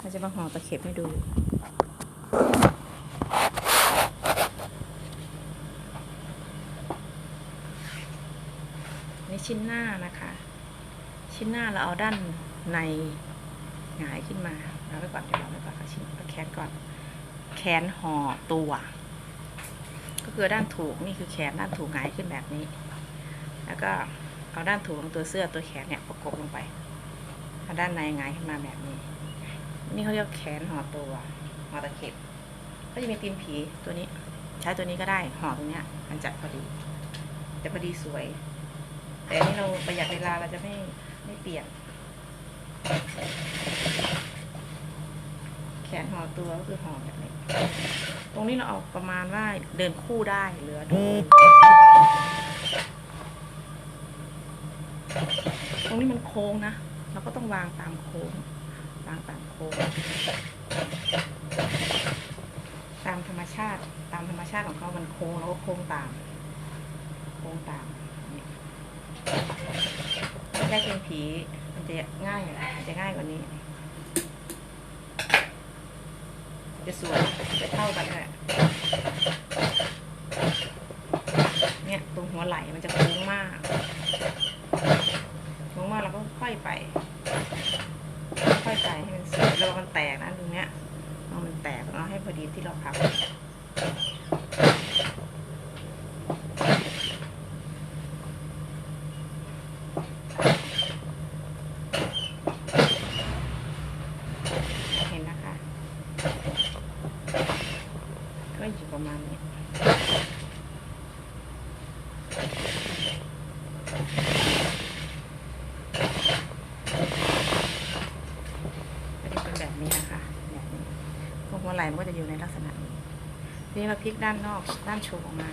เราจะมาห่อตะเข็บให้ดูนี่ชิ้นหน้านะคะ ชิ้นหน้าเราเอาด้านในหงายขึ้นมาเราไว้ก่อนเดี๋ยวเราไว้ก่อนเอาชิ้นเอาแขนก่อน แขนห่อตัว ก็คือด้านถูกนี่คือแขนด้านถูกหงายขึ้นแบบนี้ แล้วก็เอาด้านถูกของตัวเสื้อตัวแขนเนี่ยประกบลงไปเอาด้านในหงายขึ้นมาแบบนี้ นี่เขาเรียกแขนห่อตัวห่อตะเข็บ ก็จะมีตีนผีตัวนี้ ใช้ตัวนี้ก็ได้ห่อตรงเนี้ย มันจะพอดีจะพอดีสวย แต่อันนี้เราประหยัดเวลาเราจะไม่ไม่เปลี่ยน แขนห่อตัวก็คือห่อแบบนี้ ตรงนี้เราเอาประมาณว่าเดินคู่ได้เหลือดูตรงนี้มันโค้งนะ เราก็ต้องวางตามโค้ง วางต่ามโค้งตามธรรมชาติ ตามธรรมชาติของเขามันโค้งแล้วก็โค้งตาม โค้งตามเนี่ยถ้าได้เป็นผีมันจะง่ายมันจะง่ายกว่านี้ จะสวยจะเท่ากันแหละเนี่ยตรงหัวไหล่มันจะโค้งมากโค้งมากเราก็ค่อยไป ค่อยไปให้มันสวยแล้วมันแตกนะตรงเนี้ยเอามันแต กเอาให้พอดีที่เราพับเห็นนะคะ ก็อยู่ประมาณนี้ก็จะเป็นแบบนี้นะคะ แบบนี้พวกหัว ไหลมันก็จะอยู่ในลักษณะนี้ทีนี้มาพลิกด้านนอกด้านโชว์ออกมา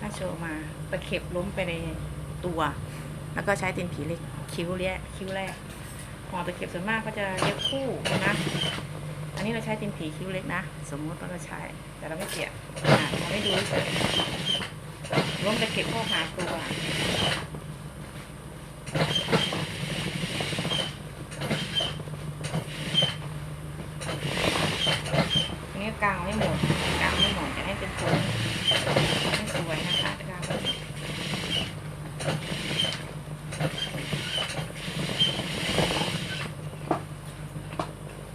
ด้านโชว์ออกมาตะเข็บล้มไปในตัว แล้วก็ใช้ตีนผีเล็กคิ้วแรกคิ้วแรกหอตะเข็บส่วนมากก็จะเย็บคู่นะอันนี้เราใช้ตีนผีคิ้วเล็กนะ สมมติว่าเราใช้ แต่เราไม่เกี่ยอ่าเราไม่ดูเฉยล้มตะเข็บเข้าหาตัว กาวให้หมดกาวให้หมดจะให้เป็นโค้งให้สวยนะคะกาว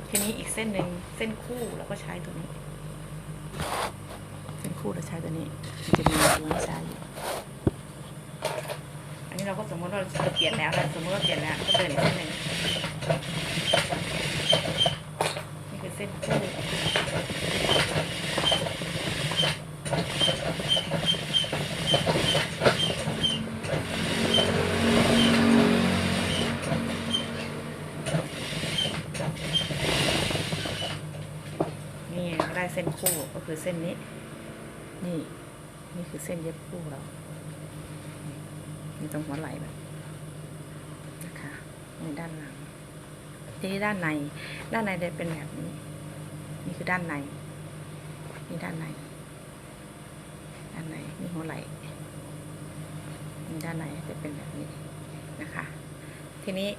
ทีนี้อีกเส้นหนึ่งเส้นคู่เราก็ใช้ตัวนี้ เส้นคู่เราใช้ตัวนี้มันจะมีตัวนี้ใช้อยู่อันนี้เราก็สมมติว่าเราเปลี่ยนแล้วนะสมมติว่าเปลี่ยนแล้วก็เดินอีกเส้นหนึ่งนี่คือเส้นคู่ นี่ได้เส้นคู่ ก็คือเส้นนี้ นี่นี่คือเส้นเย็บคู่เรานี่ตรงหัวไหล่แบบนะคะในด้านหลังทีนี้ด้านในด้านในจะเป็นแบบนี้ นี่คือด้านในนี่ด้านในด้านในนี่หัวไหล่นี่ด้านในจะเป็นแบบนี้นะคะ ทีนี้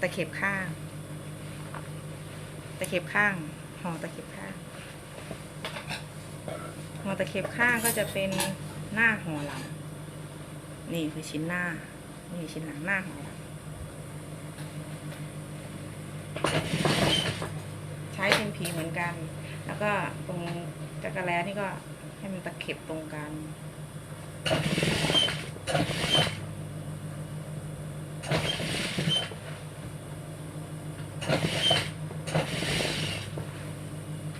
ตะเข็บข้าง ตะเข็บข้างห่อตะเข็บข้างห่อตะเข็บข้างก็จะเป็นหน้าห่อหลัง นี่คือชิ้นหน้า นี่ชิ้นหลังหน้าห่อหลังใช้เป็นผีเหมือนกัน แล้วก็ตรงจักรแล้นี่ก็ให้มันตะเข็บตรงกัน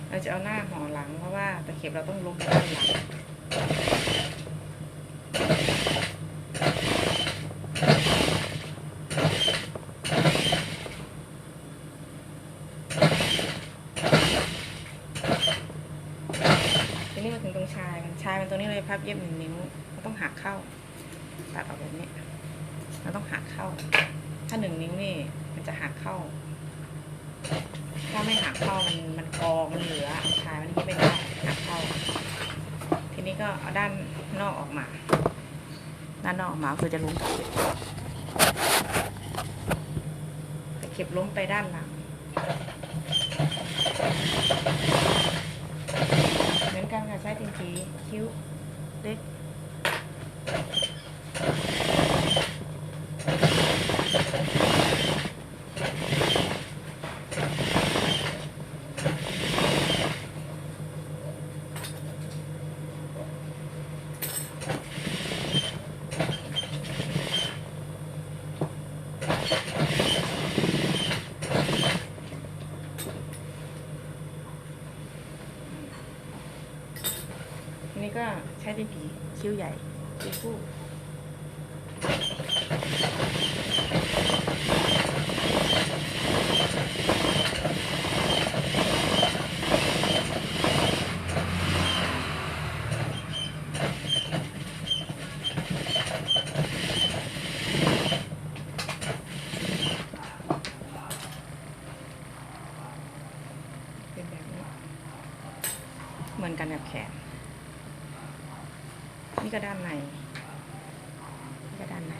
เรา จะเอาหน้าห่อหลัง เพราะว่าตะเข็บเราต้องลงไปด้านหลังทีนี้มาถึงตรงชายมันชายมันตรงนี้เลยพับเย็บหนึ่งนิ้วเราต้องหักเข้าตัดออกแบบนี้เราต้องหักเข้า ถ้าหนึ่งนิ้วนี่มันจะหักเข้า ถ้าไม่หักเข้ามันมันกองมันเหลือชายมันเย็ไม่ได้หักเข้า ทีนี้ก็เอาด้านนอกออกมา ด้านนอกออกมาคือจะลุ้มตะเข็บตะเข็บล้มไปด้านหลังเหมือนกันค่ะใช้ติงทีคิ้วเล็ก ก็ใช้ดินผีคิ้วใหญ่คิ้วคู่เป็นแบบนี้เหมือนกั นี่ก็ด้านในนี่ก็ด้านใน